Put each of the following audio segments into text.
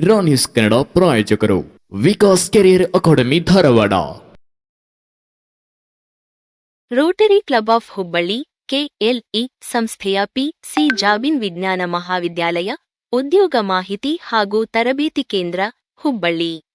ರಾ ಕನ್ನಡ ಪ್ರಾಯೋಜಕರು Vikas career academy Dharwad. Rotary club of Hubballi KLE ಸಂಸ್ಥೆಯ P C Jabin ವಿಜ್ಞಾನ ಮಹಾವಿದ್ಯಾಲಯ, ಉದ್ಯೋಗ ಮಾಹಿತಿ ಹಾಗೂ ತರಬೇತಿ ಕೇಂದ್ರ ಹುಬ್ಬಳ್ಳಿ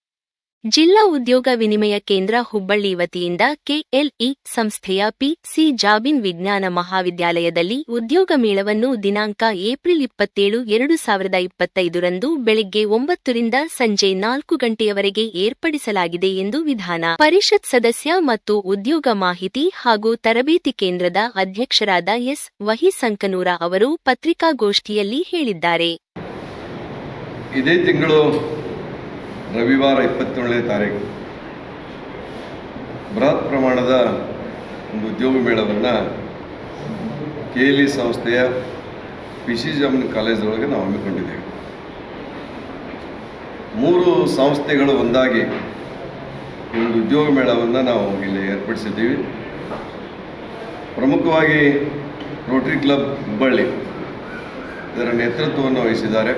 ಜಿಲ್ಲಾ ಉದ್ಯೋಗ ವಿನಿಮಯ ಕೇಂದ್ರ ಹುಬ್ಬಳ್ಳಿ ವತಿಯಿಂದ ಕೆಎಲ್ಇ ಸಂಸ್ಥೆಯ ಪಿಸಿ ಜಾಬಿನ್ ವಿಜ್ಞಾನ ಮಹಾವಿದ್ಯಾಲಯದಲ್ಲಿ ಉದ್ಯೋಗ ಮೇಳವನ್ನು ದಿನಾಂಕ ಏಪ್ರಿಲ್ ಇಪ್ಪತ್ತೇಳು, ಎರಡು ಸಾವಿರದ ಇಪ್ಪತ್ತೈದರಂದು ಬೆಳಗ್ಗೆ ಒಂಬತ್ತರಿಂದ ಸಂಜೆ ನಾಲ್ಕು ಗಂಟೆಯವರೆಗೆ ಏರ್ಪಡಿಸಲಾಗಿದೆ ಎಂದು ವಿಧಾನ ಪರಿಷತ್ ಸದಸ್ಯ ಮತ್ತು ಉದ್ಯೋಗ ಮಾಹಿತಿ ಹಾಗೂ ತರಬೇತಿ ಕೇಂದ್ರದ ಅಧ್ಯಕ್ಷರಾದ ಎಸ್ ವಹಿ ಸಂಕನೂರ ಅವರು ಪತ್ರಿಕಾಗೋಷ್ಠಿಯಲ್ಲಿ ಹೇಳಿದ್ದಾರೆ. ರವಿವಾರ ಇಪ್ಪತ್ತೇಳನೇ ತಾರೀಕು. ಬೃಹತ್ ಪ್ರಮಾಣದ ಒಂದು ಉದ್ಯೋಗ ಮೇಳವನ್ನು ಕೆ ಎಲ್ ಸಂಸ್ಥೆಯ ಪಿ ಸಿ ಜಾಮೀನ್ ಕಾಲೇಜೊಳಗೆ ನಾವು ಹಮ್ಮಿಕೊಂಡಿದ್ದೇವೆ. ಮೂರು ಸಂಸ್ಥೆಗಳು ಒಂದಾಗಿ ಒಂದು ಉದ್ಯೋಗ ಮೇಳವನ್ನು ನಾವು ಇಲ್ಲಿ ಏರ್ಪಡಿಸಿದ್ದೀವಿ. ಪ್ರಮುಖವಾಗಿ ರೋಟರಿ ಕ್ಲಬ್ ಹುಬ್ಬಳ್ಳಿ ಇದರ ನೇತೃತ್ವವನ್ನು ವಹಿಸಿದ್ದಾರೆ.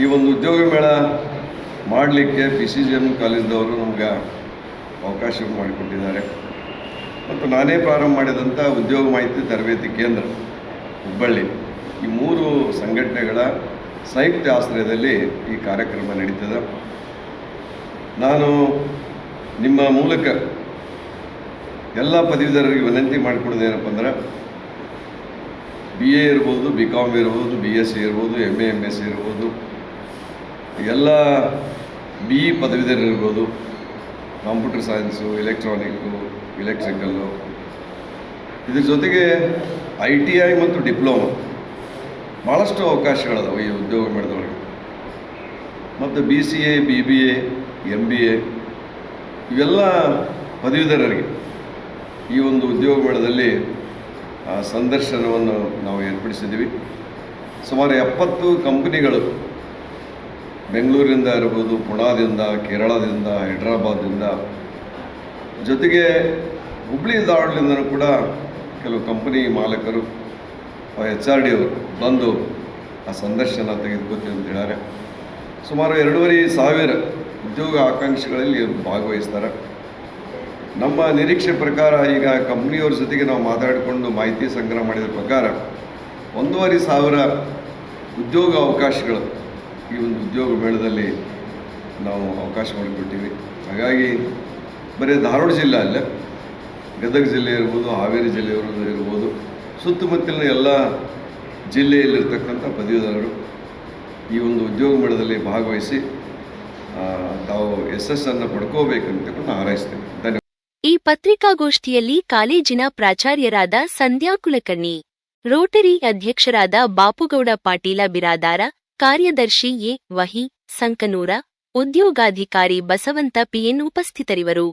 ಈ ಒಂದು ಉದ್ಯೋಗ ಮೇಳ ಮಾಡಲಿಕ್ಕೆ ಪಿ ಸಿ ಜಿ ಎಂ ಕಾಲೇಜ್ದವರು ನಮ್ಗೆ ಅವಕಾಶ ಮಾಡಿಕೊಟ್ಟಿದ್ದಾರೆ. ಮತ್ತು ನಾನೇ ಪ್ರಾರಂಭ ಮಾಡಿದಂಥ ಉದ್ಯೋಗ ಮಾಹಿತಿ ತರಬೇತಿ ಕೇಂದ್ರ, ಹುಬ್ಬಳ್ಳಿ. ಈ ಮೂರು ಸಂಘಟನೆಗಳ ಸಂಯುಕ್ತ ಆಶ್ರಯದಲ್ಲಿ ಈ ಕಾರ್ಯಕ್ರಮ ನಡೀತದೆ. ನಾನು ನಿಮ್ಮ ಮೂಲಕ ಎಲ್ಲ ಪದವೀಧರರಿಗೆ ವಿನಂತಿ ಮಾಡಿಕೊಡೋದು ಏನಪ್ಪ ಅಂದ್ರೆ ಬಿ ಎ ಇರ್ಬೋದು ಬಿ ಕಾಮ್ ಇರ್ಬೋದು ಬಿ ಎಸ್ ಸಿ ಇರ್ಬೋದು M A M S C ಇರ್ಬೋದು ಎಲ್ಲ ಬಿ ಇ ಪದವೀಧರರು ಇರ್ಬೋದು ಕಂಪ್ಯೂಟರ್ ಸೈನ್ಸು ಎಲೆಕ್ಟ್ರಾನಿಕ್ಕು ಎಲೆಕ್ಟ್ರಿಕಲ್ಲು ಇದ್ರ ಜೊತೆಗೆ ಐ ಟಿ ಐ ಮತ್ತು ಡಿಪ್ಲೊಮಾ. ಭಾಳಷ್ಟು ಅವಕಾಶಗಳದಾವೆ ಈ ಉದ್ಯೋಗ ಮೇಳದೊಳಗೆ ಮತ್ತು B C A B B A M B A ಇವೆಲ್ಲ ಪದವೀಧರರಿಗೆ. ಈ ಒಂದು ಉದ್ಯೋಗ ಮೇಳದಲ್ಲಿ ಸಂದರ್ಶನವನ್ನು ನಾವು ಏರ್ಪಡಿಸಿದ್ದೀವಿ. ಸುಮಾರು ಎಪ್ಪತ್ತು ಕಂಪನಿಗಳು ಬೆಂಗಳೂರಿಂದ ಇರ್ಬೋದು ಪುಣಾದಿಂದ, ಕೇರಳದಿಂದ ಹೈದ್ರಾಬಾದಿಂದ ಜೊತೆಗೆ ಹುಬ್ಳಿ ಧಾರವಾಡದಿಂದನೂ ಕೂಡ ಕೆಲವು ಕಂಪನಿ ಮಾಲಕರು ಎಚ್ ಆರ್ ಡಿ ಅವರು ಬಂದು ಆ ಸಂದರ್ಶನ ತೆಗೆದುಕೊತೀವಿ ಅಂತ ಹೇಳ್ಯಾರೆ. ಸುಮಾರು ಎರಡೂವರೆ ಸಾವಿರ ಉದ್ಯೋಗ ಆಕಾಂಕ್ಷಿಗಳಲ್ಲಿ ಭಾಗವಹಿಸ್ತಾರೆ. ನಮ್ಮ ನಿರೀಕ್ಷೆ ಪ್ರಕಾರ ಈಗ ಕಂಪ್ನಿಯವ್ರ ಜೊತೆಗೆ ನಾವು ಮಾತಾಡಿಕೊಂಡು ಮಾಹಿತಿ ಸಂಗ್ರಹ ಮಾಡಿದ ಪ್ರಕಾರ ಒಂದೂವರೆ ಸಾವಿರ ಉದ್ಯೋಗ ಅವಕಾಶಗಳು ಈ ಒಂದು ಉದ್ಯೋಗ ಮೇಳದಲ್ಲಿ ನಾವು ಅವಕಾಶ ಮಾಡಿಕೊಟ್ಟಿವಿ. ಹಾಗಾಗಿ ಬರೀ ಧಾರವಾಡ ಜಿಲ್ಲೆ ಅಲ್ಲ, ಗದಗ ಜಿಲ್ಲೆ ಇರ್ಬೋದು, ಹಾವೇರಿ ಜಿಲ್ಲೆ ಇರ್ಬೋದು, ಸುತ್ತಮುತ್ತಲಿನ ಎಲ್ಲ ಜಿಲ್ಲೆಯಲ್ಲಿರ್ತಕ್ಕಂಥ ಪದವೀಧರರು ಈ ಒಂದು ಉದ್ಯೋಗ ಮೇಳದಲ್ಲಿ ಭಾಗವಹಿಸಿ ತಾವು ಯಶಸ್ಸನ್ನು ಪಡ್ಕೋಬೇಕಂತ ಹಾರೈಸ್ತೇನೆ. ಧನ್ಯವಾದ. ಈ ಪತ್ರಿಕಾಗೋಷ್ಠಿಯಲ್ಲಿ ಕಾಲೇಜಿನ ಪ್ರಾಚಾರ್ಯರಾದ ಸಂಧ್ಯಾ ಕುಲಕರ್ಣಿ, ರೋಟರಿ ಅಧ್ಯಕ್ಷರಾದ ಬಾಪುಗೌಡ ಪಾಟೀಲ ಬಿರಾದಾರ ಕಾರ್ಯದರ್ಶಿ ಎ. ವಹಿ ಸಂಕನೂರ ಉದ್ಯೋಗಾಧಿಕಾರಿ ಬಸವಂತ ಪಿಎನ್ ಉಪಸ್ಥಿತರಿವರು.